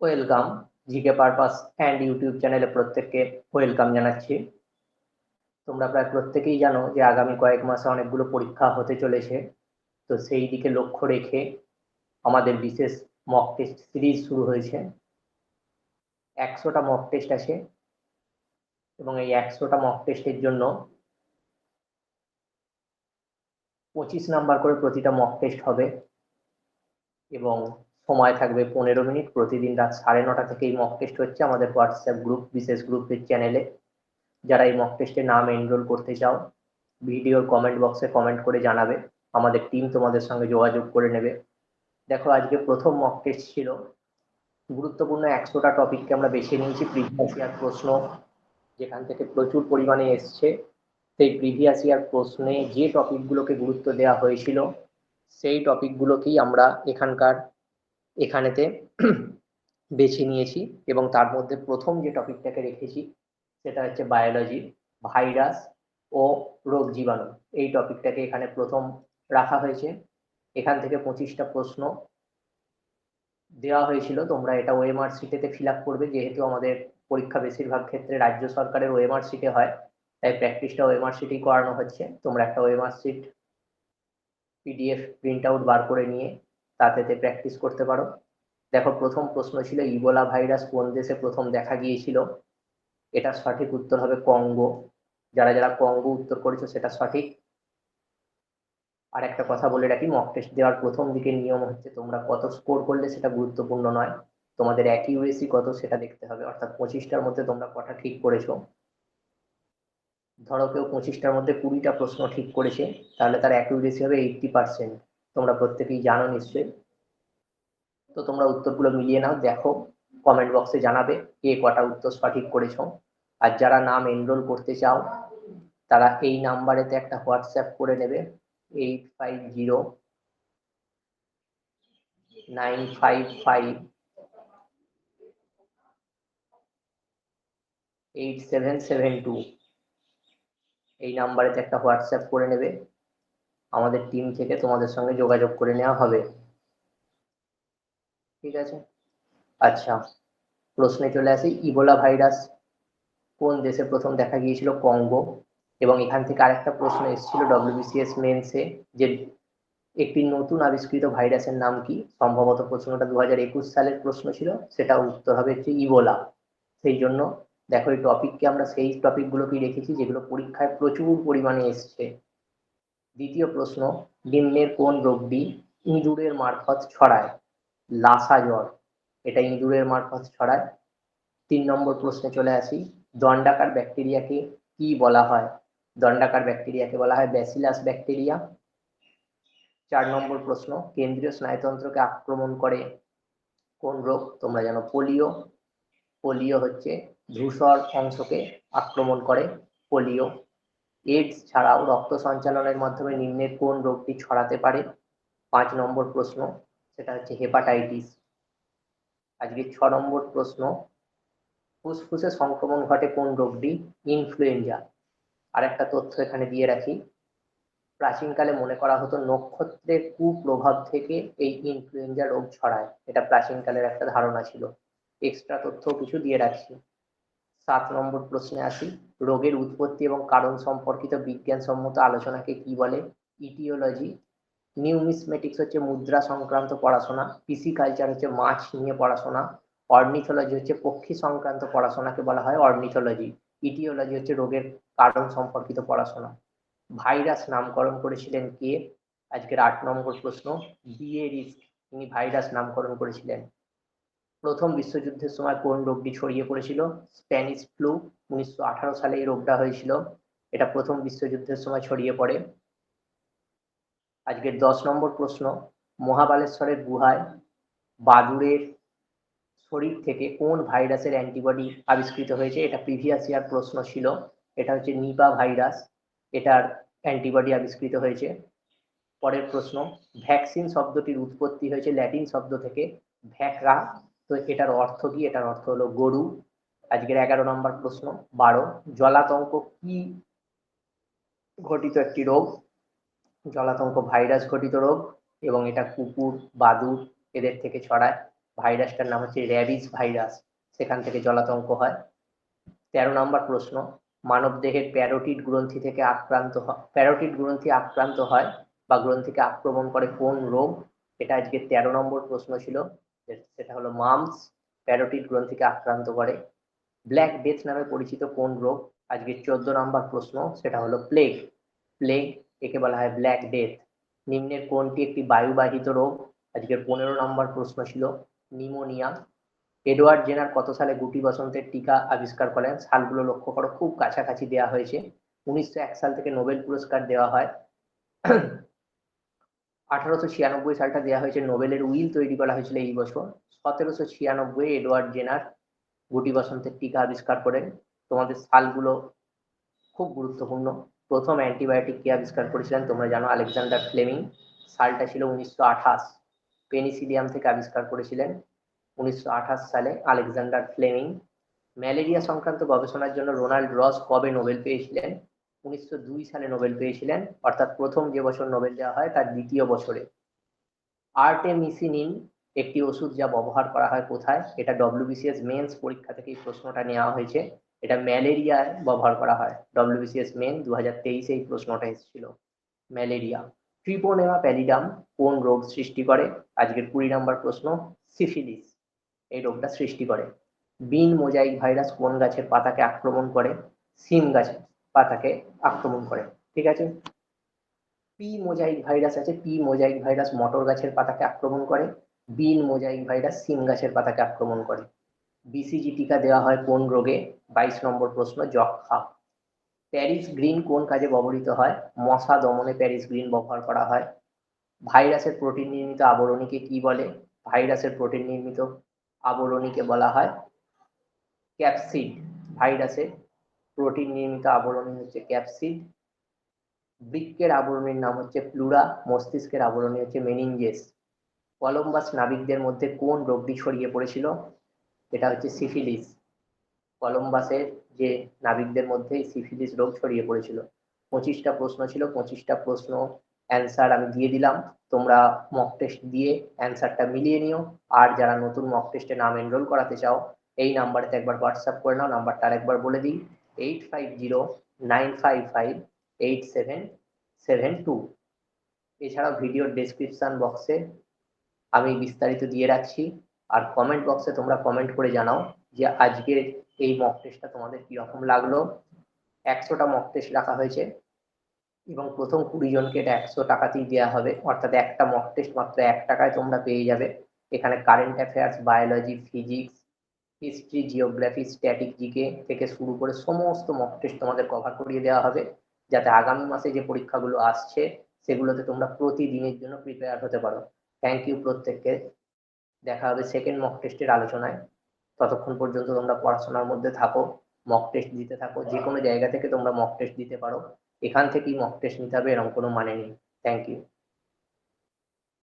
Welcome GK purpose and YouTube চ্যানেলে প্রত্যেককে welcome জানাচ্ছি। তোমরা প্রায় প্রত্যেকেই জানো যে আগামী কয়েক মাসে অনেকগুলো পরীক্ষা হতে চলেছে। তো সেই দিকে লক্ষ্য রেখে আমাদের বিশেষ মক টেস্ট সিরিজ শুরু হয়েছে। একশোটা মক টেস্ট আছে এবং এই একশোটা মক টেস্টের জন্য পঁচিশ নাম্বার করে প্রতিটা মক টেস্ট হবে এবং সময় থাকবে পনেরো মিনিট। প্রতিদিন রাত সাড়ে নটা থেকে এই মক টেস্ট হচ্ছে আমাদের হোয়াটসঅ্যাপ গ্রুপ বিশেষ গ্রুপের চ্যানেলে যারা এই মক টেস্টে নাম এনরোল করতে চাও ভিডিওর কমেন্ট বক্সে কমেন্ট করে জানাবে। আমাদের টিম তোমাদের সঙ্গে যোগাযোগ করে নেবে। দেখো, আজকে প্রথম মক টেস্ট ছিল। গুরুত্বপূর্ণ একশোটা টপিককে আমরা বেছে নিয়েছি প্রিভিয়াস ইয়ার প্রশ্ন যেখান থেকে প্রচুর পরিমাণে এসছে। সেই প্রিভিয়াস ইয়ার প্রশ্নে যে টপিকগুলোকে গুরুত্ব দেওয়া হয়েছিল, সেই টপিকগুলোকেই আমরা এখানকার এখানেতে বেছে নিয়েছি এবং তার মধ্যে প্রথম যে টপিকটাকে রেখেছি, সেটা হচ্ছে বায়োলজি ভাইরাস ও রোগ জীবাণু। এই টপিকটাকে এখানে প্রথম রাখা হয়েছে। এখান থেকে পঁচিশটা প্রশ্ন দেওয়া হয়েছিল। তোমরা এটা ওএমআর সিটেতে ফিল আপ করবে, যেহেতু আমাদের পরীক্ষা বেশিরভাগ ক্ষেত্রে রাজ্য সরকারের ওএমআর সিটে হয়, তাই প্র্যাকটিসটা ওএমআর সিটেই করানো হচ্ছে। তোমরা একটা OMR sheet PDF print out বার করে নিয়ে তাতে প্র্যাকটিস করতে পারো। দেখো, প্রথম প্রশ্ন ছিল, ইবোলা ভাইরাস কোন দেশে প্রথম দেখা গিয়েছিল? এটা সঠিক উত্তর হবে কঙ্গো। যারা যারা কঙ্গো উত্তর করেছ, সেটা সঠিক। আর একটা কথা বলে রাখি মক টেস্ট দেওয়ার প্রথম দিকে নিয়ম হচ্ছে, তোমরা কত স্কোর করলে সেটা গুরুত্বপূর্ণ নয়। তোমাদের অ্যাকিউরেসি কত সেটা দেখতে হবে। অর্থাৎ পঁচিশটার মধ্যে তোমরা কটা ঠিক করেছ? ধরো কেউ পঁচিশটার মধ্যে কুড়িটা প্রশ্ন ঠিক করেছে, তাহলে তার অ্যাকিউরেসি হবে এইটটি পার্সেন্ট তোমরা প্রত্যেকেই জানো নিশ্চয়ই। তো তোমরা উত্তরগুলো মিলিয়ে নাও, দেখো কমেন্ট বক্সে জানাবে কে কটা উত্তর সঠিক করেছ। আর যারা নাম এনরোল করতে চাও, তারা এই নাম্বারেতে একটা হোয়াটসঅ্যাপ করে নেবে, eight five zero, nine five five, eight seven seven two. এই নাম্বারেতে একটা হোয়াটসঅ্যাপ করে নেবে। আমাদের টিম থেকে তোমাদের সঙ্গে যোগাযোগ করে নেওয়া হবে। ঠিক আছে? আচ্ছা প্রশ্নে চলে আসি। ইবোলা ভাইরাস কোন দেশে প্রথম দেখা গিয়েছিল? কঙ্গো। এবং এখান থেকে আরেকটা প্রশ্ন এসেছিল ডব্লিউবিসিএস মেন্সে যে একটি নতুন আবিষ্কৃত ভাইরাসের নাম কি? সম্ভবত প্রশ্নটা দু হাজার একুশ সালের প্রশ্ন ছিল, সেটা উত্তর হবে হচ্ছে ইবোলা। সেই জন্য দেখো, এই টপিককে আমরা সেই টপিকগুলোকেই রেখেছি, যেগুলো পরীক্ষায় প্রচুর পরিমাণে এসছে। দ্বিতীয় প্রশ্ন, নিম্নের কোন রোগটি ইঁদুরের মারফত ছড়ায়? লাসা জ্বর, এটা ইঁদুরের মারফত ছড়ায়। তিন নম্বর প্রশ্নে চলে আসি, দণ্ডাকার ব্যাকটেরিয়াকে কি বলা হয়? দণ্ডাকার ব্যাকটেরিয়াকে বলা হয় ব্যাসিলাস ব্যাকটেরিয়া। চার নম্বর প্রশ্ন, কেন্দ্রীয় স্নায়ুতন্ত্রকে আক্রমণ করে কোন রোগ? তোমরা জানো, পোলিও। পোলিও হচ্ছে ধূসর অংশকে আক্রমণ করে, পোলিও। এইডস ছাড়াও রক্ত সঞ্চালনের মাধ্যমে নিম্নের কোন রোগটি ছড়াতে পারে? পাঁচ নম্বর প্রশ্ন, সেটা হচ্ছে হেপাটাইটিস আজকে ছ নম্বর প্রশ্ন, ফুসফুসে সংক্রমণ ঘটে কোন রোগটি? ইনফ্লুয়েঞ্জা আর একটা তথ্য এখানে দিয়ে রাখি, প্রাচীনকালে মনে করা হতো নক্ষত্রের কুপ্রভাব থেকে এই ইনফ্লুয়েঞ্জা রোগ ছড়ায়। এটা প্রাচীনকালের একটা ধারণা ছিল। এক্সট্রা তথ্য কিছু দিয়ে রাখছি। সাত নম্বর প্রশ্নে আসি। রোগের উৎপত্তি এবং কারণ সম্পর্কিত বিজ্ঞানসম্মত আলোচনাকে কি বলে? ইটিওলজি। নিউমিসমেটিক্স হচ্ছে মুদ্রা সংক্রান্ত পড়াশোনা। পিসিকালচার হচ্ছে মাছ নিয়ে পড়াশোনা। অর্নিথোলজি হচ্ছে পক্ষী সংক্রান্ত পড়াশোনাকে বলা হয় অর্নিথোলজি। ইটিওলজি হচ্ছে রোগের কারণ সম্পর্কিত পড়াশোনা। ভাইরাস নামকরণ করেছিলেন কে? আজকের আট নম্বর প্রশ্ন। বিএ রিস্ক তিনি ভাইরাস নামকরণ করেছিলেন। প্রথম বিশ্বযুদ্ধের সময় কোন রোগটি ছড়িয়ে পড়েছিল? স্প্যানিশ ফ্লু, উনিশশো আঠারো সালে এই রোগটা হয়েছিল। এটা প্রথম বিশ্বযুদ্ধের সময় ছড়িয়ে পড়ে। আজকের দশ নম্বর প্রশ্ন, মহাবালেশ্বরের গুহায় বাদুড়ের শরীর থেকে কোন ভাইরাসের অ্যান্টিবডি আবিষ্কৃত হয়েছে? এটা প্রিভিয়াস ইয়ার প্রশ্ন ছিল। এটা হচ্ছে নিপা ভাইরাস। এটার অ্যান্টিবডি আবিষ্কৃত হয়েছে। পরের প্রশ্ন, ভ্যাকসিন শব্দটির উৎপত্তি হয়েছে ল্যাটিন শব্দ থেকে। ভ্যাকরা তো এটার অর্থ কি? এটার অর্থ হলো গরু। আজকের এগারো নম্বর প্রশ্ন, বারো। জলাতঙ্ক কি ঘটিত একটি রোগ? জলাতঙ্ক ভাইরাস ঘটিত রোগ এবং এটা কুকুর, বাদুর এদের থেকে ছড়ায়। ভাইরাসটার নাম হচ্ছে র্যাবিস ভাইরাস। সেখান থেকে জলাতঙ্ক হয়। তেরো নম্বর প্রশ্ন, মানব দেহের প্যারোটিড গ্রন্থি থেকে আক্রান্ত হয় প্যারোটিড গ্রন্থি আক্রান্ত হয় বা গ্রন্থিকে আক্রমণ করে কোন রোগ? এটা আজকে তেরো নম্বর প্রশ্ন ছিল। সেটা হলো মামস, প্যারোটিড গ্রন্থিকে আক্রান্ত করে। ব্ল্যাক ডেথ নামে পরিচিত কোন রোগ? আজকে চোদ্দ নম্বর প্রশ্ন, সেটা হলো প্লেগ। প্লেগ একে বলা হয় ব্ল্যাক ডেথ। নিম্নের কোনটি একটি বায়ুবাহিত রোগ? আজকের পনেরো নম্বর প্রশ্ন ছিল, নিমোনিয়া। এডওয়ার্ড জেনার কত সালে গুটি বসন্তের টিকা আবিষ্কার করেন? সালগুলো লক্ষ্য করো, খুব কাছাকাছি দেওয়া হয়েছে। উনিশশো এক সাল থেকে নোবেল পুরস্কার দেওয়া হয়। আঠারোশো ছিয়ানব্বই সালটা দেওয়া হয়েছে নোবেলের উইল তৈরি করা হয়েছিল এই বছর। সতেরোশো ছিয়ানব্বই এডওয়ার্ড জেনার গুটি বসন্তের টিকা আবিষ্কার করেন। তোমাদের সালগুলো খুব গুরুত্বপূর্ণ। প্রথম অ্যান্টিবায়োটিক কে আবিষ্কার করেছিলেন তোমরা জানো, আলেকজান্ডার ফ্লেমিং। সালটা ছিল উনিশশো আঠাশ। পেনিসিলিয়াম থেকে আবিষ্কার করেছিলেন উনিশশো আঠাশ সালে আলেকজান্ডার ফ্লেমিং। ম্যালেরিয়া সংক্রান্ত গবেষণার জন্য রোনাল্ড রস কবে নোবেল পেয়েছিলেন? উনিশশো দুই সালে নোবেল পেয়েছিলেন। অর্থাৎ প্রথম যে বছর নোবেল দেওয়া হয়, তার দ্বিতীয় বছরে। আর্টেমিসিনিন একটি ওষুধ যা ব্যবহার করা হয় কোথায়? এটা ডব্লিউবিসিএস মেন্স পরীক্ষা থেকে এই প্রশ্নটা নেওয়া হয়েছে। এটা ম্যালেরিয়ায় ব্যবহার করা হয়। ডব্লিউবিসিএস মেন দু হাজার তেইশে এই প্রশ্নটা এসেছিল। ম্যালেরিয়া। ট্রিপোনেমা প্যালিডাম কোন রোগ সৃষ্টি করে? আজকের কুড়ি নম্বর প্রশ্ন, সিফিলিস। এই রোগটা সৃষ্টি করে। বিন মোজাইক ভাইরাস কোন গাছের পাতাকে আক্রমণ করে? সিম গাছের। পাতাকে আক্রমণ করে, ঠিক আছে? পি মোজাইক ভাইরাস আছে পি মোজাইক ভাইরাস মটর গাছের পাতাকে আক্রমণ করে বিন মোজাইক ভাইরাস সিম গাছের পাতাকে আক্রমণ করে। বিসিজি টিকা দেওয়া হয় কোন রোগে? বাইশ নম্বর প্রশ্ন যক্ষা প্যারিস গ্রিন কোন কাজে ব্যবহৃত হয়? মশা দমনে প্যারিস গ্রিন ব্যবহার করা হয়। ভাইরাসের প্রোটিন নির্মিত আবরণীকে কি বলে? ভাইরাসের প্রোটিন নির্মিত আবরণীকে বলা হয় ক্যাপসিড। ভাইরাসের প্রোটিন নির্মিত আবরণী হচ্ছে ক্যাপসিড। বৃক্কের আবরণীর নাম হচ্ছে প্লুরা মস্তিষ্কের আবরণী হচ্ছে মেনিনজেস। কলম্বাস নাবিকদের মধ্যে কোন রোগটি ছড়িয়ে পড়েছিল? এটা হচ্ছে সিফিলিস। কলম্বাসের যে নাবিকদের মধ্যে সিফিলিস রোগ ছড়িয়ে পড়েছিল। পঁচিশটা প্রশ্ন ছিল, পঁচিশটা প্রশ্ন অ্যান্সার আমি দিয়ে দিলাম। তোমরা মক টেস্ট দিয়ে অ্যান্সারটা মিলিয়ে নিও। আর যারা নতুন মক টেস্টে নাম এনরোল করাতে চাও, এই নাম্বারেতে একবার হোয়াটসঅ্যাপ করে নাও, নাম্বারটা আরেকবার বলে দিই। Eight five zero nine five five eight seven seven two. এছাড়াও ভিডিওর ডেসক্রিপশন বক্সে আমি বিস্তারিত দিয়ে রাখছি। আর কমেন্ট বক্সে তোমরা কমেন্ট করে জানাও যে আজকের এই মক টেস্টটা তোমাদের কীরকম লাগল। একশোটা মক টেস্ট রাখা হয়েছে এবং প্রথম কুড়ি জনকে এটা একশো টাকাতেই দেওয়া হবে। অর্থাৎ একটা মক টেস্ট মাত্র এক টাকায় তোমরা পেয়ে যাবে। এখানে current affairs biology physics history geography static GK থেকে শুরু করে সমস্ত মক টেস্ট তোমাদের কভার করিয়ে দেওয়া হবে। যাতে আগামী মাসে যে পরীক্ষাগুলো আসছে, সেগুলোতে তোমরা প্রতিদিনের জন্য প্রিপেয়ার হতে পারো। থ্যাংক ইউ প্রত্যেককে। দেখা হবে সেকেন্ড মক টেস্টের আলোচনায়। ততক্ষণ পর্যন্ত তোমরা পড়াশোনার মধ্যে থাকো মক টেস্ট দিতে থাকো, যে কোনো জায়গা থেকে তোমরা মক টেস্ট দিতে পারো। এখান থেকেই মক টেস্ট নিতে হবে, এরকম কোনো মানে নেই। Thank you